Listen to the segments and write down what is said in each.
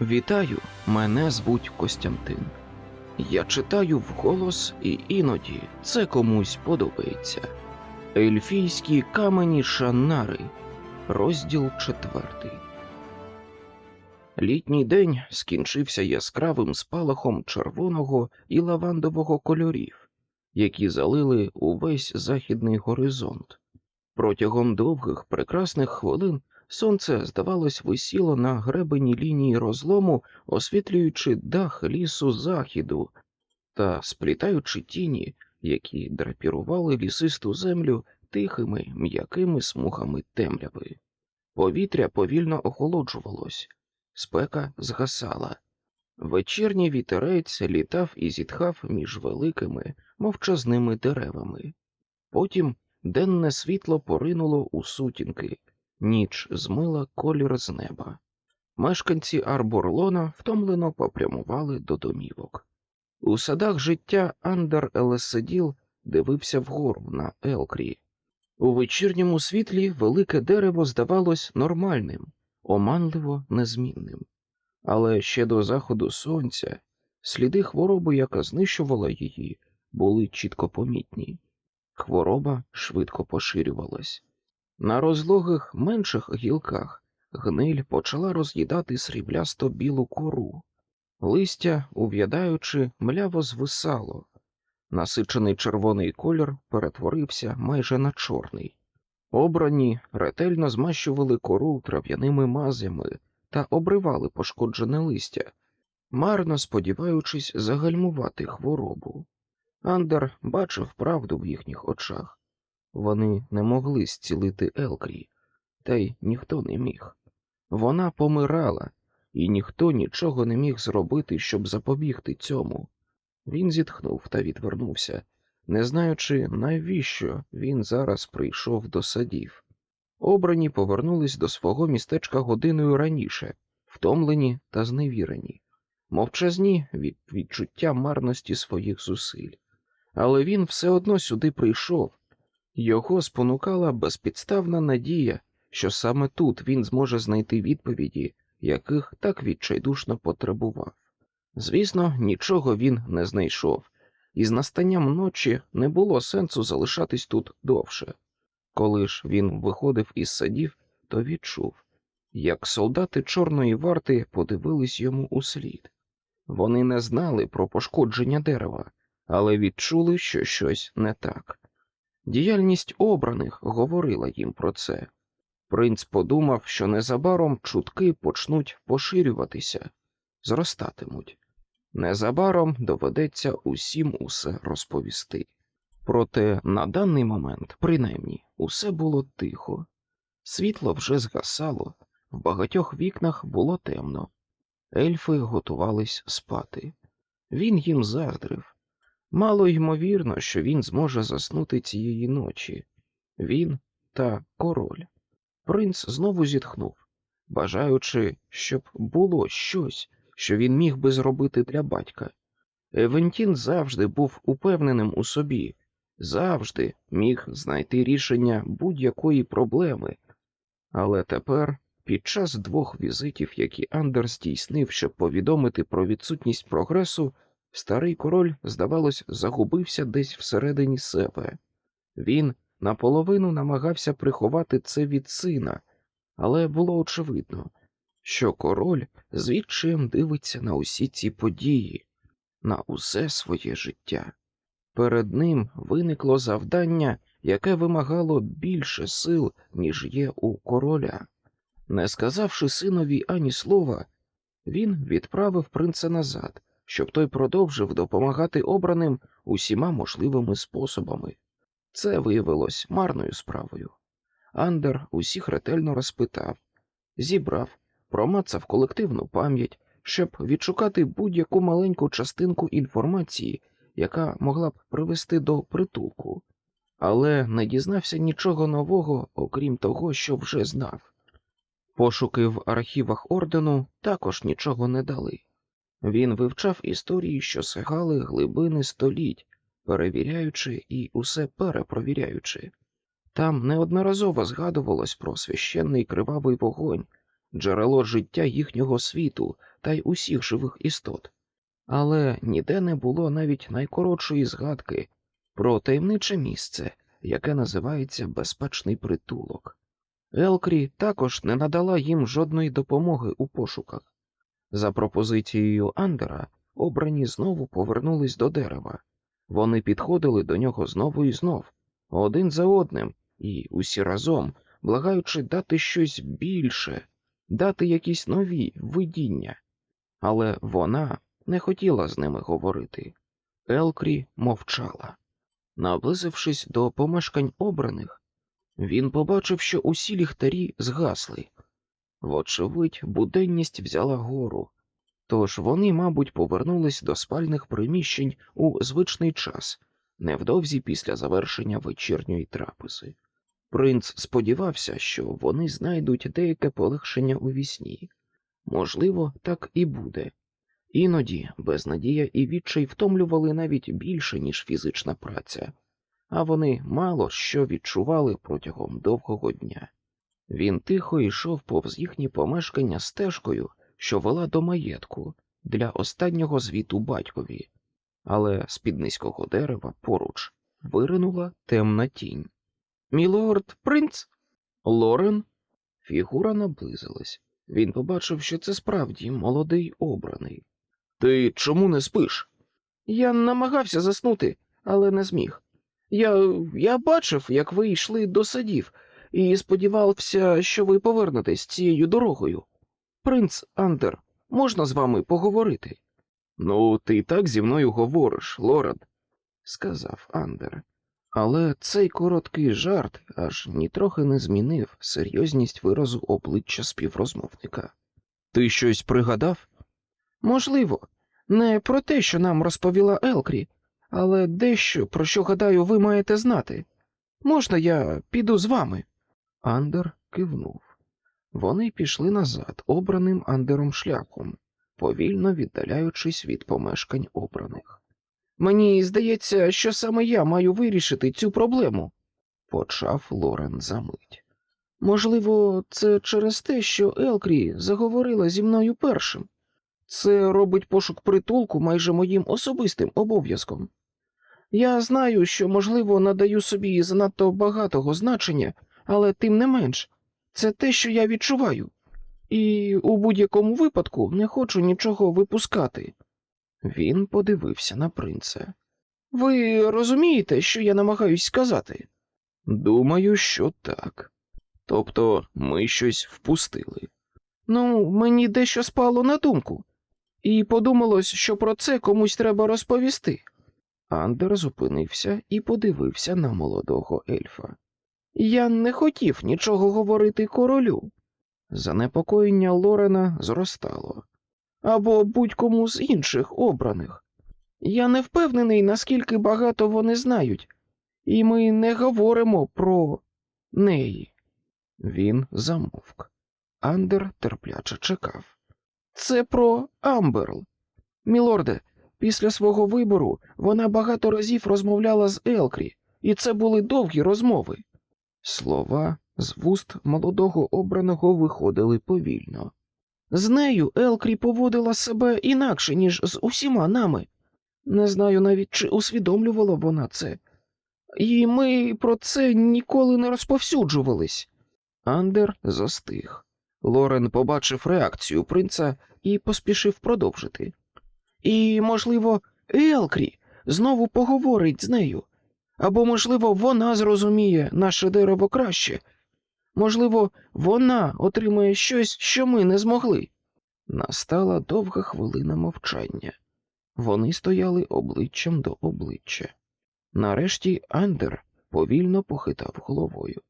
Вітаю, мене звуть Костянтин. Я читаю вголос, і іноді це комусь подобається. Ельфійські камені Шаннари, розділ четвертий. Літній день скінчився яскравим спалахом червоного і лавандового кольорів, які залили увесь західний горизонт. Протягом довгих прекрасних хвилин сонце, здавалось, висіло на гребені лінії розлому, освітлюючи дах лісу західу та сплітаючи тіні, які драпірували лісисту землю тихими м'якими смугами темряви. Повітря повільно охолоджувалось, спека згасала. Вечірній вітерець літав і зітхав між великими мовчазними деревами. Потім денне світло поринуло у сутінки, ніч змила колір з неба. Мешканці Арборлона втомлено попрямували до домівок. У садах життя Андер Елеседіл дивився вгору на Елкрі. У вечірньому світлі велике дерево здавалось нормальним, оманливо незмінним. Але ще до заходу сонця сліди хвороби, яка знищувала її, були чітко помітні. Хвороба швидко поширювалась. На розлогих менших гілках гниль почала роз'їдати сріблясто білу кору. Листя, ув'ядаючи, мляво звисало. Насичений червоний колір перетворився майже на чорний. Обрані ретельно змащували кору трав'яними мазями та обривали пошкоджене листя, марно сподіваючись загальмувати хворобу. Андер бачив правду в їхніх очах. Вони не могли зцілити Елкрі, та й ніхто не міг. Вона помирала, і ніхто нічого не міг зробити, щоб запобігти цьому. Він зітхнув та відвернувся, не знаючи, навіщо він зараз прийшов до садів. Обрані повернулись до свого містечка годиною раніше, втомлені та зневірені, мовчазні від відчуття марності своїх зусиль. Але він все одно сюди прийшов. Його спонукала безпідставна надія, що саме тут він зможе знайти відповіді, яких так відчайдушно потребував. Звісно, нічого він не знайшов, і з настанням ночі не було сенсу залишатись тут довше. Коли ж він виходив із садів, то відчув, як солдати Чорної варти подивились йому у слід. Вони не знали про пошкодження дерева, але відчули, що щось не так. Діяльність обраних говорила їм про це. Принц подумав, що незабаром чутки почнуть поширюватися, зростатимуть. Незабаром доведеться усім усе розповісти. Проте на даний момент, принаймні, усе було тихо. Світло вже згасало, в багатьох вікнах було темно. Ельфи готувались спати. Він їм заздрив. Мало ймовірно, що він зможе заснути цієї ночі. Він та король. Принц знову зітхнув, бажаючи, щоб було щось, що він міг би зробити для батька. Евентін завжди був упевненим у собі, завжди міг знайти рішення будь-якої проблеми. Але тепер, під час двох візитів, які Андер здійснив, щоб повідомити про відсутність прогресу, старий король, здавалось, загубився десь всередині себе. Він наполовину намагався приховати це від сина, але було очевидно, що король звідчим дивиться на усі ці події, на усе своє життя. Перед ним виникло завдання, яке вимагало більше сил, ніж є у короля. Не сказавши синові ані слова, він відправив принца назад, щоб той продовжив допомагати обраним усіма можливими способами. Це виявилось марною справою. Андер усіх ретельно розпитав, зібрав, промацав колективну пам'ять, щоб відшукати будь-яку маленьку частинку інформації, яка могла б привести до притулку, але не дізнався нічого нового, окрім того, що вже знав. Пошуки в архівах ордену також нічого не дали. Він вивчав історії, що сягали глибини століть, перевіряючи і усе перепровіряючи. Там неодноразово згадувалось про священний кривавий вогонь, джерело життя їхнього світу та й усіх живих істот, але ніде не було навіть найкоротшої згадки про таємниче місце, яке називається безпечний притулок. Елкрі також не надала їм жодної допомоги у пошуках. За пропозицією Андера, обрані знову повернулись до дерева. Вони підходили до нього знову і знов, один за одним, і усі разом, благаючи дати щось більше, дати якісь нові видіння. Але вона не хотіла з ними говорити. Елкрі мовчала. Наблизившись до помешкань обраних, він побачив, що усі ліхтарі згасли. Вочевидь, буденність взяла гору, тож вони, мабуть, повернулись до спальних приміщень у звичний час, невдовзі після завершення вечірньої трапези. Принц сподівався, що вони знайдуть деяке полегшення у вісні. Можливо, так і буде. Іноді безнадія і відчай втомлювали навіть більше, ніж фізична праця, а вони мало що відчували протягом довгого дня. Він тихо йшов повз їхні помешкання стежкою, що вела до маєтку для останнього звіту батькові, але з під низького дерева поруч виринула темна тінь. Мілорд принц? Лорен? Фігура наблизилась. Він побачив, що це справді молодий обраний. Ти чому не спиш? Я намагався заснути, але не зміг. Я, я бачив, як ви йшли до садів, і сподівався, що ви повернетесь цією дорогою. Принц Андер, можна з вами поговорити? Ну, ти так зі мною говориш, Лорен, сказав Андер. Але цей короткий жарт аж нітрохи не змінив серйозність виразу обличчя співрозмовника. Ти щось пригадав? Можливо, не про те, що нам розповіла Елкрі, але дещо, про що, гадаю, ви маєте знати. Можна я піду з вами? Андер кивнув. Вони пішли назад обраним Андером шляхом, повільно віддаляючись від помешкань обраних. Мені здається, що саме я маю вирішити цю проблему, почав Лорен за мить. Можливо, це через те, що Елкрі заговорила зі мною першим. Це робить пошук притулку майже моїм особистим обов'язком. Я знаю, що, можливо, надаю собі занадто багатого значення, але тим не менш, це те, що я відчуваю, і у будь-якому випадку не хочу нічого випускати. Він подивився на принца. Ви розумієте, що я намагаюсь сказати? Думаю, що так. Тобто ми щось впустили. Ну, мені дещо спало на думку, і подумалось, що про це комусь треба розповісти. Андер зупинився і подивився на молодого ельфа. Я не хотів нічого говорити королю. Занепокоєння Лорена зростало. Або будь-кому з інших обраних. Я не впевнений, наскільки багато вони знають, і ми не говоримо про неї. Він замовк. Андер терпляче чекав. Це про Амберл. Мілорде, після свого вибору вона багато разів розмовляла з Елкрі, і це були довгі розмови. Слова з вуст молодого обраного виходили повільно. З нею Елкрі поводила себе інакше, ніж з усіма нами. Не знаю навіть, чи усвідомлювала вона це, і ми про це ніколи не розповсюджувались. Андер застиг. Лорен побачив реакцію принца і поспішив продовжити. І, можливо, Елкрі знову поговорить з нею, або, можливо, вона зрозуміє наше дерево краще. Можливо, вона отримає щось, що ми не змогли. Настала довга хвилина мовчання. Вони стояли обличчям до обличчя. Нарешті Андер повільно похитав головою.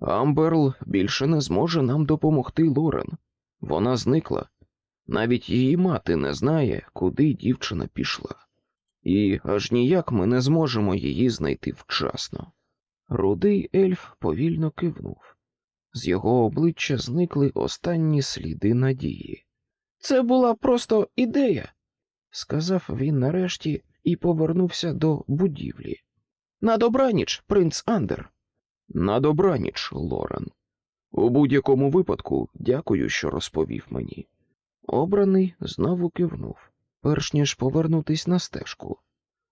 Амберл більше не зможе нам допомогти, Лорен. Вона зникла. Навіть її мати не знає, куди дівчина пішла, і аж ніяк ми не зможемо її знайти вчасно. Рудий ельф повільно кивнув. З його обличчя зникли останні сліди надії. Це була просто ідея, сказав він нарешті і повернувся до будівлі. На добраніч, принц Андер. На добраніч, Лорен. У будь-якому випадку дякую, що розповів мені. Обраний знову кивнув, перш ніж повернутись на стежку.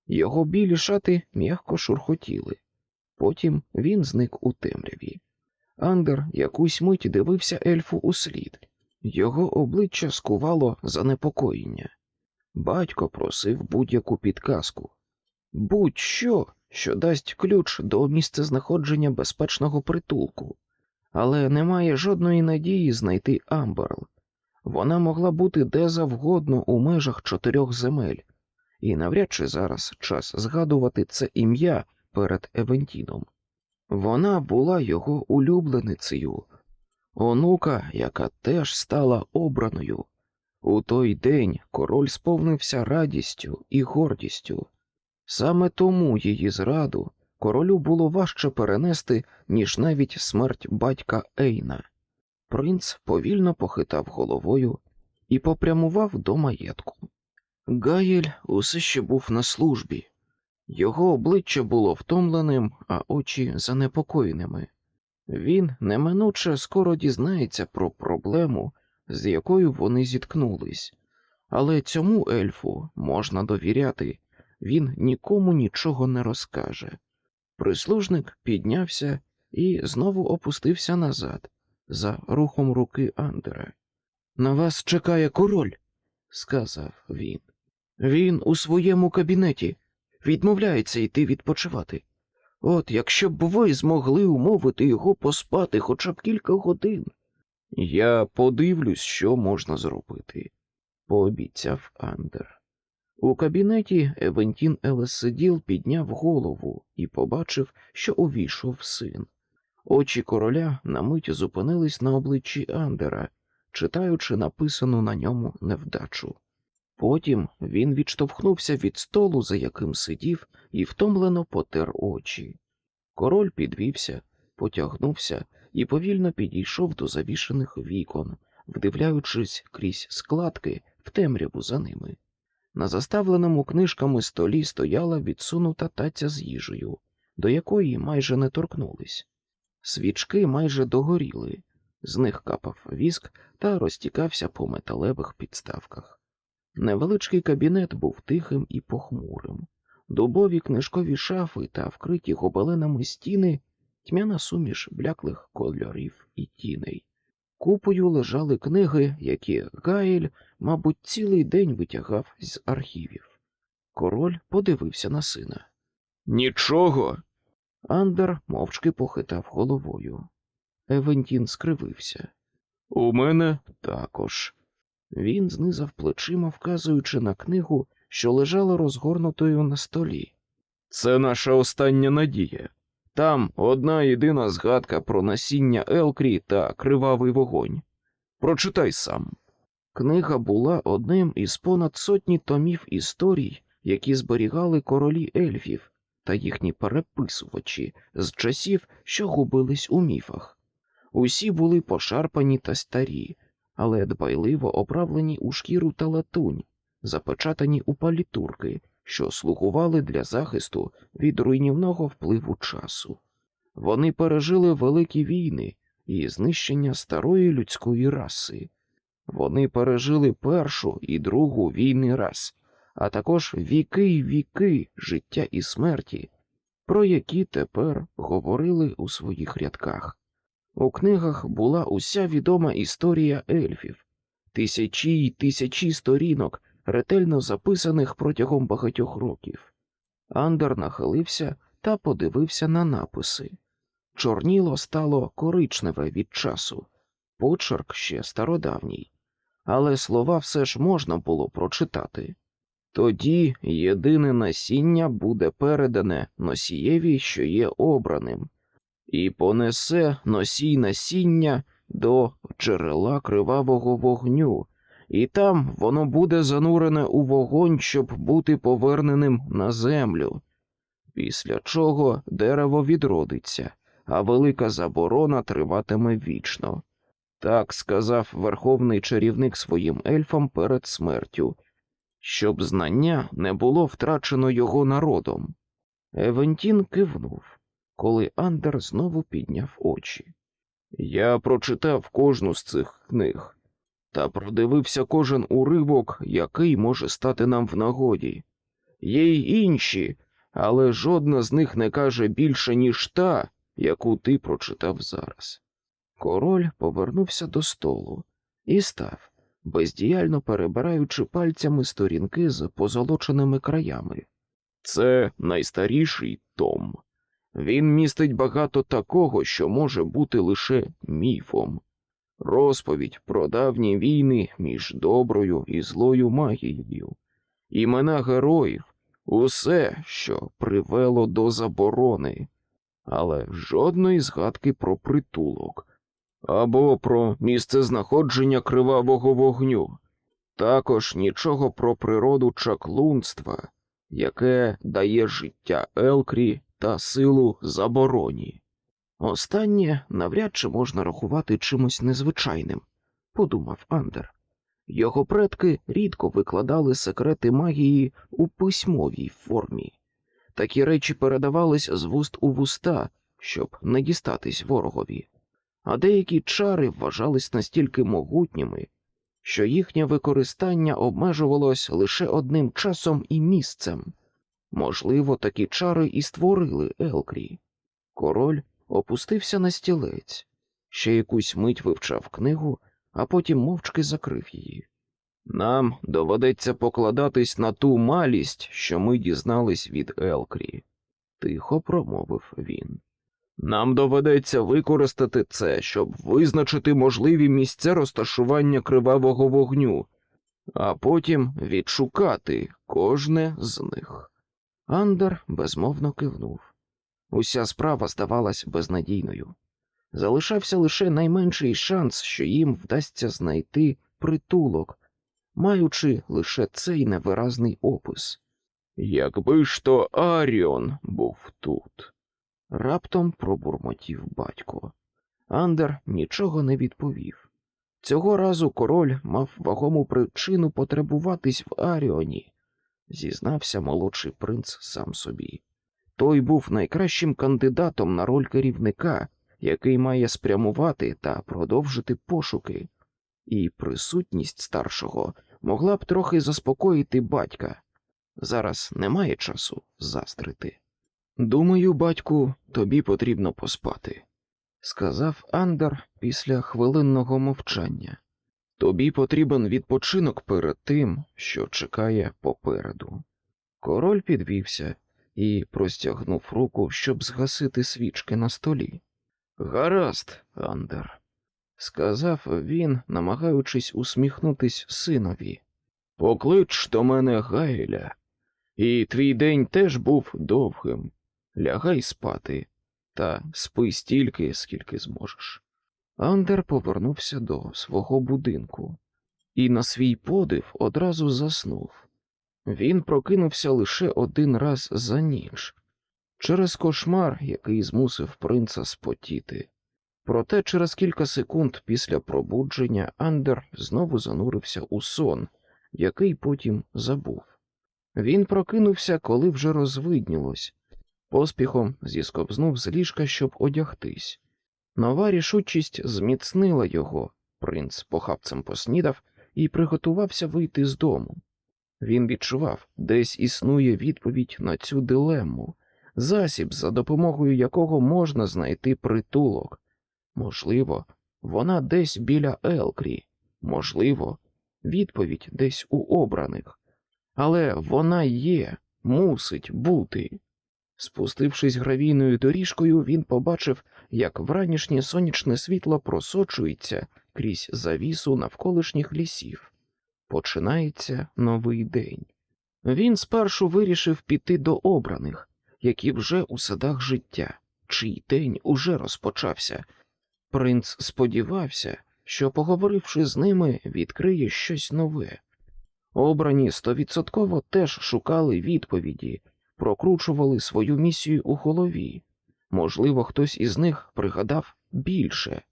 Його білі шати м'яко шурхотіли. Потім він зник у темряві. Андер якусь мить дивився ельфу у слід. Його обличчя скувало занепокоєння. Батько просив будь-яку підказку, будь-що, що дасть ключ до місцезнаходження безпечного притулку, але немає жодної надії знайти Амберл. Вона могла бути де завгодно у межах чотирьох земель, і навряд чи зараз час згадувати це ім'я перед Евентіном. Вона була його улюбленицею, онука, яка теж стала обраною. У той день король сповнився радістю і гордістю. Саме тому її зраду королю було важче перенести, ніж навіть смерть батька Ейна. Принц повільно похитав головою і попрямував до маєтку. Гаєль усе ще був на службі. Його обличчя було втомленим, а очі занепокоєними. Він неминуче скоро дізнається про проблему, з якою вони зіткнулись, але цьому ельфу можна довіряти, він нікому нічого не розкаже. Прислужник піднявся і знову опустився назад, за рухом руки Андера. На вас чекає король, сказав він. Він у своєму кабінеті відмовляється йти відпочивати. От якщо б ви змогли умовити його поспати хоча б кілька годин. Я подивлюсь, що можна зробити, пообіцяв Андер. У кабінеті Евентін Елесиділ підняв голову і побачив, що увійшов син. Очі короля на мить зупинились на обличчі Андера, читаючи написану на ньому невдачу. Потім він відштовхнувся від столу, за яким сидів, і втомлено потер очі. Король підвівся, потягнувся і повільно підійшов до завішених вікон, вдивляючись крізь складки в темряву за ними. На заставленому книжками столі стояла відсунута таця з їжею, до якої майже не торкнулись. Свічки майже догоріли, з них капав віск та розтікався по металевих підставках. Невеличкий кабінет був тихим і похмурим. Дубові книжкові шафи та вкриті гобеленами стіни, тьмяна суміш бляклих кольорів і тіней. Купою лежали книги, які Гаель, мабуть, цілий день витягав з архівів. Король подивився на сина. Нічого. Андер мовчки похитав головою. Евентін скривився. У мене також. Він знизав плечима, вказуючи на книгу, що лежала розгорнутою на столі. Це наша остання надія. Там одна єдина згадка про насіння Елкрі та кривавий вогонь. Прочитай сам. Книга була одним із понад сотні томів історій, які зберігали королі ельфів та їхні переписувачі з часів, що губились у міфах. Усі були пошарпані та старі, але дбайливо оправлені у шкіру та латунь, запечатані у палітурки, що слугували для захисту від руйнівного впливу часу. Вони пережили великі війни і знищення старої людської раси. Вони пережили першу і другу війни рас, а також віки й віки життя і смерті, про які тепер говорили у своїх рядках. У книгах була уся відома історія ельфів, тисячі й тисячі сторінок, ретельно записаних протягом багатьох років. Андер нахилився та подивився на написи. Чорніло стало коричневе від часу, почерк ще стародавній, але слова все ж можна було прочитати. Тоді єдине насіння буде передане носієві, що є обраним, і понесе носій насіння до джерела кривавого вогню, і там воно буде занурене у вогонь, щоб бути поверненим на землю, після чого дерево відродиться, а велика заборона триватиме вічно. Так сказав верховний чарівник своїм ельфам перед смертю, щоб знання не було втрачено його народом. Евентін кивнув, коли Андер знову підняв очі. Я прочитав кожну з цих книг та продивився кожен уривок, який може стати нам в нагоді. Є й інші, але жодна з них не каже більше, ніж та, яку ти прочитав зараз. Король повернувся до столу і став, бездіяльно перебираючи пальцями сторінки з позолоченими краями. Це найстаріший том. Він містить багато такого, що може бути лише міфом. Розповідь про давні війни між доброю і злою магією, імена героїв, усе, що привело до заборони, але жодної згадки про притулок або про місце знаходження кривавого вогню, також нічого про природу чаклунства, яке дає життя Елкрі та силу забороні. Останнє навряд чи можна рахувати чимось незвичайним, подумав Андер. Його предки рідко викладали секрети магії у письмовій формі. Такі речі передавались з вуст у вуста, щоб не дістатись ворогові, а деякі чари вважались настільки могутніми, що їхнє використання обмежувалось лише одним часом і місцем. Можливо, такі чари і створили Елкрі. Король опустився на стілець, ще якусь мить вивчав книгу, а потім мовчки закрив її. Нам доведеться покладатись на ту малість, що ми дізнались від Елкрі, тихо промовив він. Нам доведеться використати це, щоб визначити можливі місця розташування кривавого вогню, а потім відшукати кожне з них. Андер безмовно кивнув. Уся справа здавалась безнадійною. Залишався лише найменший шанс, що їм вдасться знайти притулок, маючи лише цей невиразний опис. Якби ж то Аріон був тут. Раптом пробурмотів батько. Андер нічого не відповів. Цього разу король мав вагому причину потребуватись в Аріоні, зізнався молодший принц сам собі. Той був найкращим кандидатом на роль керівника, який має спрямувати та продовжити пошуки, і присутність старшого могла б трохи заспокоїти батька. Зараз немає часу заздрити. Думаю, батьку, тобі потрібно поспати, сказав Андер після хвилинного мовчання. Тобі потрібен відпочинок перед тим, що чекає попереду. Король підвівся і простягнув руку, щоб згасити свічки на столі. Гаразд, Андер, сказав він, намагаючись усміхнутись синові. Поклич до мене Гайля, і твій день теж був довгим. Лягай спати та спи стільки, скільки зможеш. Андер повернувся до свого будинку і на свій подив одразу заснув. Він прокинувся лише один раз за ніч через кошмар, який змусив принца спотіти. Проте через кілька секунд після пробудження Андер знову занурився у сон, який потім забув. Він прокинувся, коли вже розвиднілось, поспіхом зісковзнув з ліжка, щоб одягтись. Нова рішучість зміцнила його. Принц похапцем поснідав і приготувався вийти з дому. Він відчував, десь існує відповідь на цю дилему, засіб, за допомогою якого можна знайти притулок. Можливо, вона десь біля Елкрі, можливо, відповідь десь у обраних, але вона є, мусить бути. Спустившись гравійною доріжкою, він побачив, як вранішнє сонячне світло просочується крізь завісу навколишніх лісів. Починається новий день. Він спершу вирішив піти до обраних, які вже у садах життя, чий день уже розпочався. Принц сподівався, що, поговоривши з ними, відкриє щось нове. Обрані стовідсотково теж шукали відповіді, прокручували свою місію у голові. Можливо, хтось із них пригадав більше.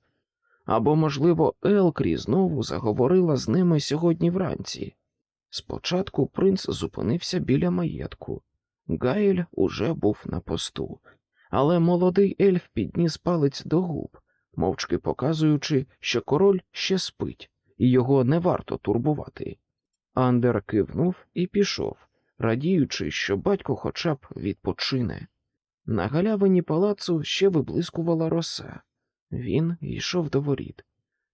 Або, можливо, Елкрі знову заговорила з ними сьогодні вранці. Спочатку принц зупинився біля маєтку. Гаель уже був на посту, але молодий ельф підніс палець до губ, мовчки показуючи, що король ще спить, і його не варто турбувати. Андер кивнув і пішов, радіючи, що батько хоча б відпочине. На галявині палацу ще виблискувала роса. Він йшов до воріт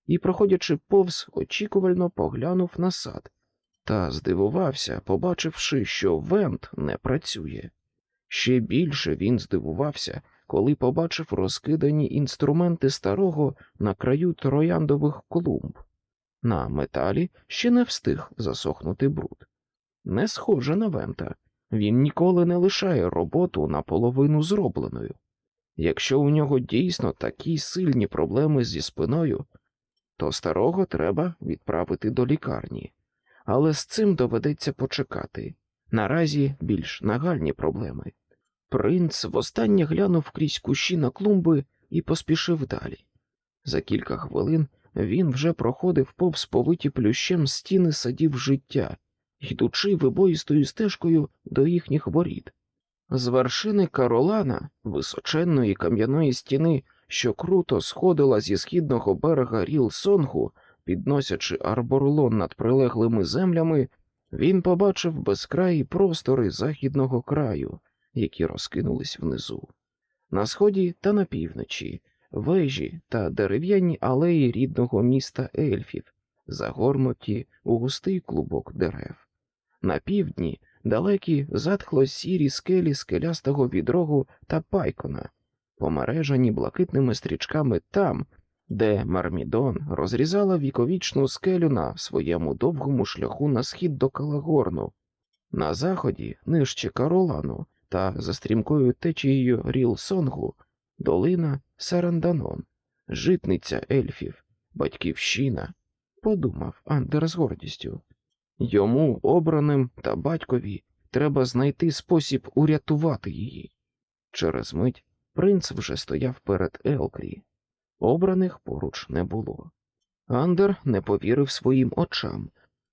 і, проходячи повз, очікувально поглянув на сад та здивувався, побачивши, що вент не працює. Ще більше він здивувався, коли побачив розкидані інструменти старого на краю трояндових клумб. На металі ще не встиг засохнути бруд. Не схоже на вента. Він ніколи не лишає роботу наполовину зробленою. Якщо у нього дійсно такі сильні проблеми зі спиною, то старого треба відправити до лікарні. Але з цим доведеться почекати. Наразі більш нагальні проблеми. Принц востаннє глянув крізь кущі на клумби і поспішив далі. За кілька хвилин він вже проходив повз повиті плющем стіни садів життя, йдучи вибоїстою стежкою до їхніх воріт. З вершини Каролана, височенної кам'яної стіни, що круто сходила зі східного берега Ріл-Сонгу, підносячи арборлон над прилеглими землями, він побачив безкраї простори західного краю, які розкинулись внизу. На сході та на півночі, вежі та дерев'яні алеї рідного міста ельфів, загорнуті у густий клубок дерев. На півдні далекі затхло сірі скелі скелястого відрогу та пайкона, помережані блакитними стрічками там, де Мармідон розрізала віковічну скелю на своєму довгому шляху на схід до Калагорну, на заході, нижче Каролану та за стрімкою течією Ріл-Сонгу, долина Саранданон, житниця ельфів, батьківщина, подумав Андер з гордістю. Йому, обраним та батькові, треба знайти спосіб урятувати її. Через мить принц вже стояв перед Елкрі. Обраних поруч не було. Андер не повірив своїм очам.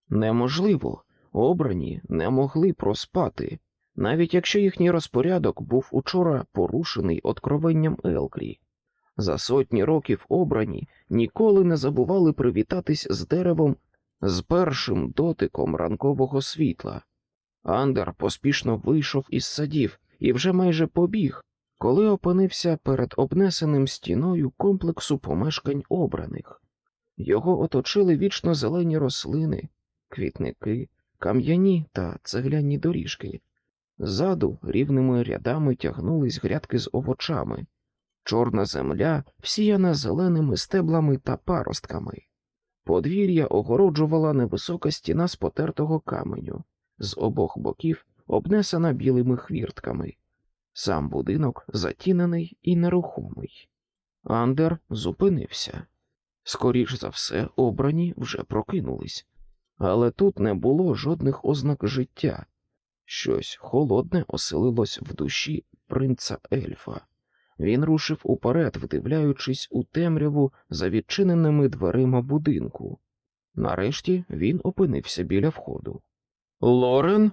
Неможливо, обрані не могли проспати, навіть якщо їхній розпорядок був учора порушений откровенням Елкрі. За сотні років обрані ніколи не забували привітатись з деревом з першим дотиком ранкового світла. Андер поспішно вийшов із садів і вже майже побіг, коли опинився перед обнесеним стіною комплексу помешкань обраних. Його оточили вічно зелені рослини, квітники, кам'яні та цегляні доріжки. Ззаду рівними рядами тягнулись грядки з овочами, чорна земля всіяна зеленими стеблами та паростками. Подвір'я огороджувала невисока стіна з потертого каменю, з обох боків обнесена білими хвіртками. Сам будинок затінений і нерухомий. Андер зупинився. Скоріш за все, обрані вже прокинулись, але тут не було жодних ознак життя. Щось холодне оселилось в душі принца ельфа. Він рушив уперед, вдивляючись у темряву за відчиненими дверима будинку. Нарешті він опинився біля входу. Лорен?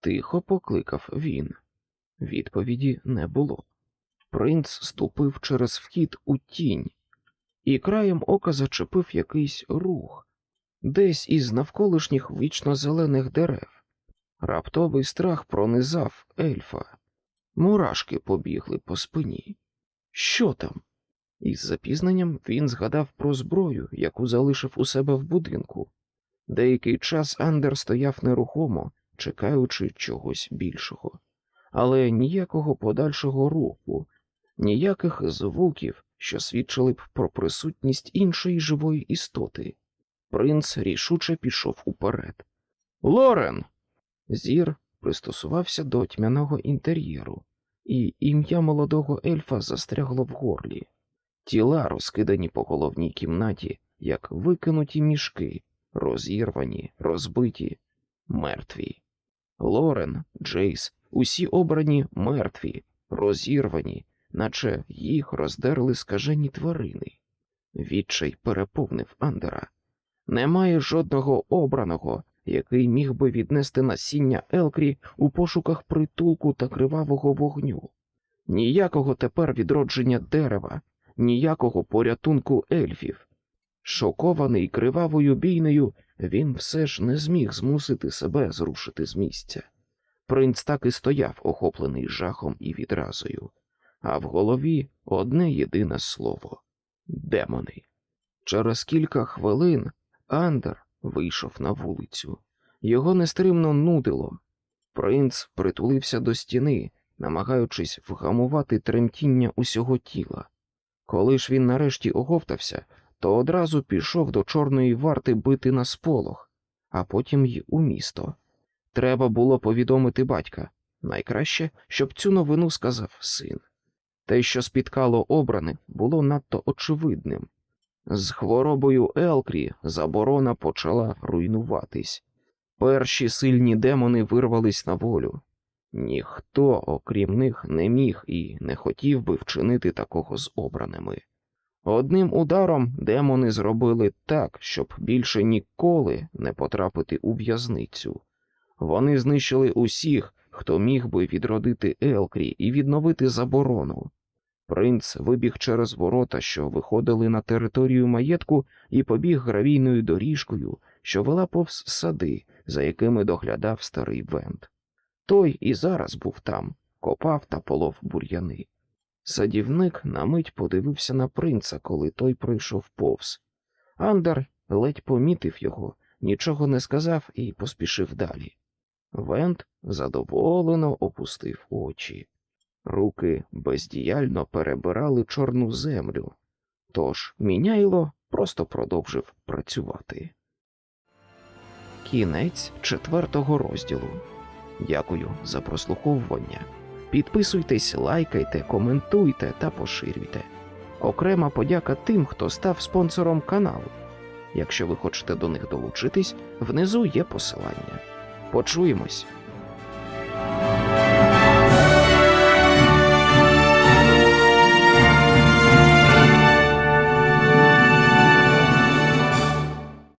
тихо покликав він. Відповіді не було. Принц ступив через вхід у тінь, і краєм ока зачепив якийсь рух, десь із навколишніх вічно зелених дерев. Раптовий страх пронизав ельфа. Мурашки побігли по спині. Що там? Із запізненням він згадав про зброю, яку залишив у себе в будинку. Деякий час Андер стояв нерухомо, чекаючи чогось більшого, але ніякого подальшого руху, ніяких звуків, що свідчили б про присутність іншої живої істоти. Принц рішуче пішов уперед. Лорен! Зір пристосувався до тьмяного інтер'єру, і ім'я молодого ельфа застрягло в горлі. Тіла розкидані по головній кімнаті, як викинуті мішки, розірвані, розбиті, мертві. Лорен, Джейс, усі обрані мертві, розірвані, наче їх роздерли скажені тварини. Відчай переповнив Андера. Немає жодного обраного, який міг би віднести насіння Елкрі у пошуках притулку та кривавого вогню. Ніякого тепер відродження дерева, ніякого порятунку ельфів. Шокований кривавою бійнею, він все ж не зміг змусити себе зрушити з місця. Принц так і стояв, охоплений жахом і відразою, а в голові одне єдине слово демони. Через кілька хвилин Андер вийшов на вулицю. Його нестримно нудило. Принц притулився до стіни, намагаючись вгамувати тремтіння усього тіла. Коли ж він нарешті оговтався, то одразу пішов до чорної варти бити на сполох, а потім й у місто. Треба було повідомити батька. Найкраще, щоб цю новину сказав син. Те, що спіткало обраних, було надто очевидним. З хворобою Елкрі заборона почала руйнуватись. Перші сильні демони вирвались на волю. Ніхто, окрім них, не міг і не хотів би вчинити такого з обраними. Одним ударом демони зробили так, щоб більше ніколи не потрапити у в'язницю. Вони знищили усіх, хто міг би відродити Елкрі і відновити заборону. Принц вибіг через ворота, що виходили на територію маєтку, і побіг гравійною доріжкою, що вела повз сади, за якими доглядав старий Вент. Той і зараз був там, копав та полов бур'яни. Садівник на мить подивився на принца, коли той пройшов повз. Андер ледь помітив його, нічого не сказав і поспішив далі. Вент задоволено опустив очі. Руки бездіяльно перебирали чорну землю, тож міняйло просто продовжив працювати. Кінець четвертого розділу. Дякую за прослуховування. Підписуйтесь, лайкайте, коментуйте та поширюйте. Окрема подяка тим, хто став спонсором каналу. Якщо ви хочете до них долучитись, внизу є посилання. Почуємось!